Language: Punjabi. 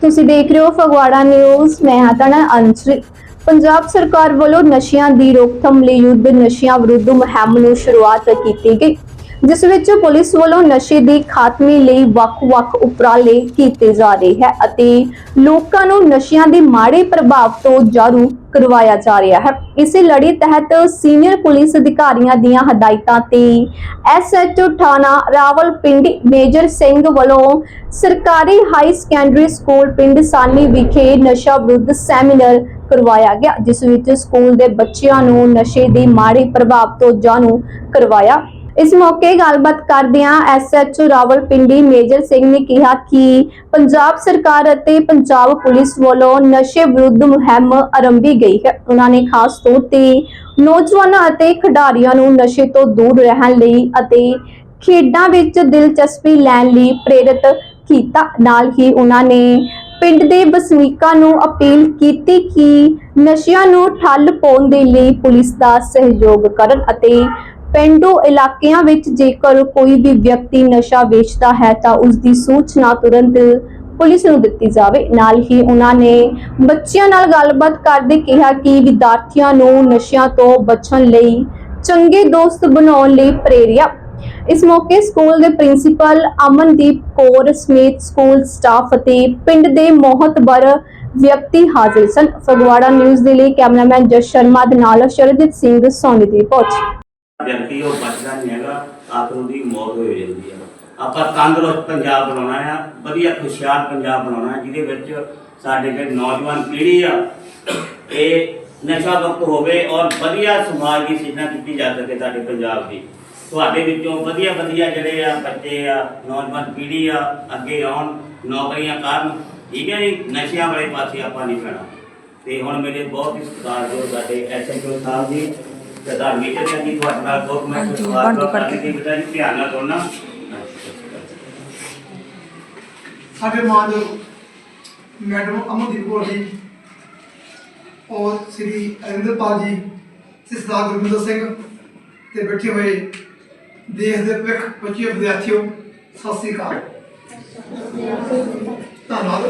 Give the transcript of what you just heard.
ਤੁਸੀਂ ਦੇਖ ਰਹੇ ਹੋ ਫਗਵਾੜਾ ਨਿਊਜ਼, ਮੈਂ ਹਾਂ ਤੁਹਾਡਾ ਅੰਸ਼ਰੀ ਪੰਜਾਬ ਸਰਕਾਰ ਵੱਲੋਂ ਨਸ਼ਿਆਂ ਦੀ ਰੋਕਥਾਮ ਲਈ ਯੁੱਧ ਨਸ਼ਿਆਂ ਵਿਰੁੱਧ ਮੁਹਿੰਮ ਨੂੰ ਸ਼ੁਰੂਆਤ ਕੀਤੀ ਗਈ। ਜਿਸ ਵਿੱਚ ਪੁਲਿਸ ਵੱਲੋਂ ਨਸ਼ੇ ਦੀ ਖਾਤਮੇ ਲਈ ਵੱਖ-ਵੱਖ ਉਪਰਾਲੇ ਕੀਤੇ ਜਾ ਰਹੇ ਹੈ ਅਤੇ ਲੋਕਾਂ ਨੂੰ ਨਸ਼ਿਆਂ ਦੇ ਮਾੜੇ ਪ੍ਰਭਾਵ ਤੋਂ ਜਾਗਰੂਕ ਕਰਵਾਇਆ ਜਾ ਰਿਹਾ ਹੈ। ਇਸੇ ਲੜੀ ਤਹਿਤ ਸੀਨੀਅਰ ਪੁਲਿਸ ਅਧਿਕਾਰੀਆਂ ਦੀਆਂ ਹਦਾਇਤਾਂ ਤੇ ਐਸਐਚਓ ਥਾਣਾ ਰਾਵਲਪਿੰਡੀ ਮੇਜਰ ਸਿੰਘ ਵੱਲੋਂ ਸਰਕਾਰੀ ਹਾਈ ਸੈਕੰਡਰੀ ਸਕੂਲ ਪਿੰਡ ਸਾਨੀ ਵਿਖੇ ਨਸ਼ਾ ਵਿਰੁੱਧ ਸੈਮੀਨਾਰ ਕਰਵਾਇਆ ਗਿਆ, ਜਿਸ ਵਿੱਚ ਸਕੂਲ ਦੇ ਬੱਚਿਆਂ ਨੂੰ ਨਸ਼ੇ ਦੇ ਮਾੜੇ ਪ੍ਰਭਾਵ ਤੋਂ ਜਾਣੂ ਕਰਵਾਇਆ ਇਸ ਮੌਕੇ ਗੱਲਬਾਤ ਕਰਦਿਆਂ ਐਸਐਚਓ ਰਾਵਲਪਿੰਡੀ ਮੇਜਰ ਸਿੰਘ ਨੇ ਕਿਹਾ ਕਿ ਪੰਜਾਬ ਸਰਕਾਰ ਅਤੇ ਪੰਜਾਬ ਪੁਲਿਸ ਵੱਲੋਂ ਨਸ਼ੇ ਵਿਰੁੱਧ ਮੁਹਿੰਮ ਆਰੰਭੀ ਗਈ ਹੈ। ਉਹਨਾਂ ਨੇ ਖਾਸ ਤੌਰ ਤੇ ਨੌਜਵਾਨਾਂ ਅਤੇ ਖਿਡਾਰੀਆਂ ਨੂੰ ਨਸ਼ੇ ਤੋਂ ਦੂਰ ਰਹਿਣ ਲਈ ਅਤੇ ਖੇਡਾਂ ਵਿੱਚ ਦਿਲਚਸਪੀ ਲੈਣ ਲਈ ਪ੍ਰੇਰਿਤ ਕੀਤਾ। ਨਾਲ ਹੀ ਉਹਨਾਂ ਨੇ ਪਿੰਡ ਦੇ ਵਸਨੀਕਾਂ ਨੂੰ ਅਪੀਲ ਕੀਤੀ ਕਿ ਨਸ਼ਿਆਂ ਨੂੰ ਠੱਲ ਪਾਉਣ ਦੇ ਲਈ ਪੁਲਿਸ ਦਾ ਸਹਿਯੋਗ ਕਰਨ ਅਤੇ ਪਿੰਡੂ ਇਲਾਕਿਆਂ ਵਿੱਚ ਜੇਕਰ ਕੋਈ ਵੀ ਵਿਅਕਤੀ ਨਸ਼ਾ ਵੇਚਦਾ ਹੈ ਤਾਂ ਉਸ ਦੀ ਸੂਚਨਾ ਤੁਰੰਤ ਪੁਲਿਸ ਨੂੰ ਦਿੱਤੀ ਜਾਵੇ। ਨਾਲ ਹੀ ਉਹਨਾਂ ਨੇ ਬੱਚਿਆਂ ਨਾਲ ਗੱਲਬਾਤ ਕਰਦੇ ਕਿਹਾ ਕਿ ਵਿਦਿਆਰਥੀਆਂ ਨੂੰ ਨਸ਼ਿਆਂ ਤੋਂ ਬਚਣ ਲਈ ਚੰਗੇ ਦੋਸਤ ਬਣਾਉਣ ਲਈ ਪ੍ਰੇਰਿਆ। ਇਸ ਮੌਕੇ ਸਕੂਲ ਦੇ ਪ੍ਰਿੰਸੀਪਲ ਅਮਨਦੀਪ ਕੌਰ ਸਮੇਤ ਸਕੂਲ ਸਟਾਫ ਅਤੇ ਪਿੰਡ ਦੇ ਮੋਹਤਬਰ ਵਿਅਕਤੀ ਹਾਜ਼ਰ ਸਨ। ਫਗਵਾੜਾ ਨਿਊਜ਼ ਦੇ ਲਈ ਕੈਮਰਾਮੈਨ ਜਸ ਸ਼ਰਮਾ ਦੇ ਨਾਲ ਸ਼ਰਜੀਤ ਸਿੰਘ ਸੋਨੀ ਦੀ ਰਿਪੋਰਟ। ਵਿਅਕਤੀ ਉਹ ਬਚਦਾ ਨਹੀਂ ਹੈਗਾ ਆਖਰ ਉਹਦੀ ਮੌਤ ਹੋ ਜਾਂਦੀ ਹੈ। ਆਪਾਂ ਤੰਦਰੁਸਤ ਪੰਜਾਬ ਬਣਾਉਣਾ ਆ ਵਧੀਆ ਖੁਸ਼ਹਾਲ ਪੰਜਾਬ ਬਣਾਉਣਾ ਹੈ, ਜਿਹਦੇ ਵਿੱਚ ਸਾਡੇ ਜਿਹੜੇ ਨੌਜਵਾਨ ਪੀੜ੍ਹੀ ਆ, ਇਹ ਨਸ਼ਾ ਮੁਕਤ ਹੋਵੇ ਔਰ ਵਧੀਆ ਸਮਾਜ ਦੀ ਸਿਰਜਣਾ ਕੀਤੀ ਜਾ ਸਕੇ ਸਾਡੇ ਪੰਜਾਬ ਦੀ। ਤੁਹਾਡੇ ਵਿੱਚੋਂ ਵਧੀਆ ਵਧੀਆ ਜਿਹੜੇ ਆ ਬੱਚੇ ਆ, ਨੌਜਵਾਨ ਪੀੜ੍ਹੀ ਆ, ਅੱਗੇ ਆਉਣ, ਨੌਕਰੀਆਂ ਕਰਨ, ਠੀਕ ਹੈ ਜੀ, ਨਸ਼ਿਆਂ ਵਾਲੇ ਪਾਸੇ ਆਪਾਂ ਨਹੀਂ ਪੈਣਾ। ਤੇ ਹੁਣ ਮੇਰੇ ਬਹੁਤ ਹੀ ਸਤਿਕਾਰਯੋਗ ਸਾਡੇ ਐਸਐਚਓ ਸਾਹਿਬ ਜੀ ਜੀ ਤੁਹਾਡੇ ਨਾਲ ਬਹੁਤ ਮੈਂ ਹਾਂਜੀ, ਸਵਾਲ ਬਣਦੀ ਕਰਨ ਪੜ੍ਹਦੀ। ਦੀ ਬੇਟਾ ਜੀ ਧਿਆਨ ਨਾਲ ਸੁਣਨਾ ਸਾਡੇ ਮਾਨਯੋਗ ਮੈਡਮ ਅਮਨਦੀਪ ਕੌਰ ਜੀ ਔਰ ਸ੍ਰੀ ਅਰਿੰਦਰਪਾਲ ਜੀ ਤੇ ਸਰਦਾਰ ਗੁਰਮਿੰਦਰ ਸਿੰਘ ਤੇ ਬੈਠੇ ਹੋਏ ਦੇਸ਼ ਦੇ ਭਵਿੱਖ ਬੱਚੇ ਵਿਦਿਆਰਥੀਓ ਸਤਿ ਸ੍ਰੀ ਅਕਾਲ। ਧੰਨਵਾਦ।